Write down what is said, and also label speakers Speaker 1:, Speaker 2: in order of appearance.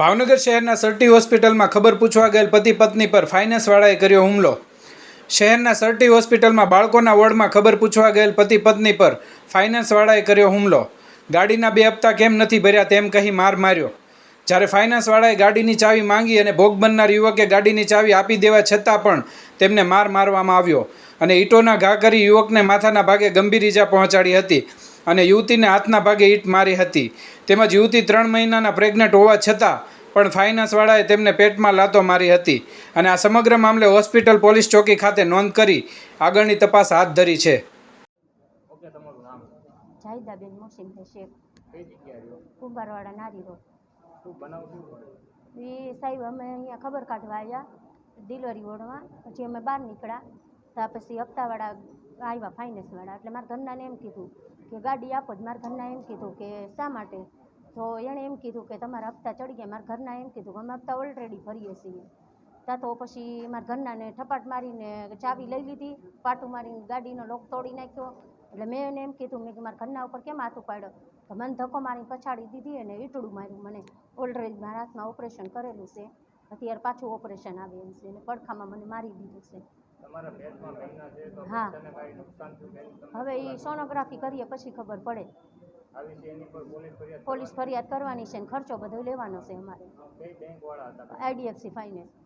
Speaker 1: ભાવનગર શહેરના સરટી હોસ્પિટલમાં ખબર પૂછવા ગયેલ પતિ પત્ની પર ફાઇનાન્સવાળાએ કર્યો હુમલો. શહેરના સરટી હોસ્પિટલમાં બાળકોના વોર્ડમાં ખબર પૂછવા ગયેલ પતિ પત્ની પર ફાઇનાન્સવાળાએ કર્યો હુમલો. ગાડીના બે હપ્તા કેમ નથી ભર્યા તેમ કહી માર માર્યો. જ્યારે ફાઇનાન્સવાળાએ ગાડીની ચાવી માંગી અને ભોગ બનનાર યુવકે ગાડીની ચાવી આપી દેવા છતાં પણ તેમને માર મારવામાં આવ્યો અને ઈંટોના ઘા કરી યુવકને માથાના ભાગે ગંભીર ઈજા પહોંચાડી હતી અને યુવતીને હાથના ભાગે ઈંટ મારી હતી. તેમજ યુવતી ત્રણ મહિનાના પ્રેગ્નન્ટ હોવા છતાં પણ ફાઇનાન્સવાળાએ તેમને પેટમાં લાતો મારી હતી અને આ સમગ્ર મામલે હોસ્પિટલ પોલીસ ચોકી ખાતે નોંધ કરી આગળની તપાસ હાથ ધરી છે.
Speaker 2: ઓકે તમારું
Speaker 3: જાહિદાબેન મોસીમભાઈ શેખ કુંભારવાડા નારી રોડ? એ સાહેબ અમે અહીંયા ખબર કાઢવા આવ્યા ડિલિવરી વોર્ડમાં. પછી અમે બહાર નીકળ્યા. તો પછી હપ્તાવાળા આવ્યા ફાઇનાન્સવાળા. એટલે મારા ઘરનાને એમ કીધું કે ગાડી આપો જ. મારા ઘરના એમ કીધું કે શા માટે? તો એણે એમ કીધું કે તમારા હપ્તા ચડી ગયા. મારા ઘરના એમ કીધું કે અમે હપ્તા ઓલરેડી ભરીએ છીએ. ત્યાં તો પછી મારા ઘરનાને ઠપાટ મારીને ચાવી લઈ લીધી. પાટું મારીને ગાડીનો લોક તોડી નાખ્યો. એટલે મેં એને એમ કીધું મેં કે મારા ઘરના ઉપર કેમ હાથ ઉપાડ્યો? તો મને ધક્કો મારી પછાડી દીધી અને ઈટડું માર્યું. મને ઓલરેડી મારા હાથમાં ઓપરેશન કરેલું છે. અત્યારે પાછું ઓપરેશન આવે એમ છે. અને પડખામાં મને મારી દીધું છે. હા. હવે એ સોનોગ્રાફી કરીએ પછી ખબર પડે.
Speaker 2: પોલીસ ફરિયાદ
Speaker 3: કરવાની છે ને ખર્ચો બધો લેવાનો છે અમારે. IDFC finance.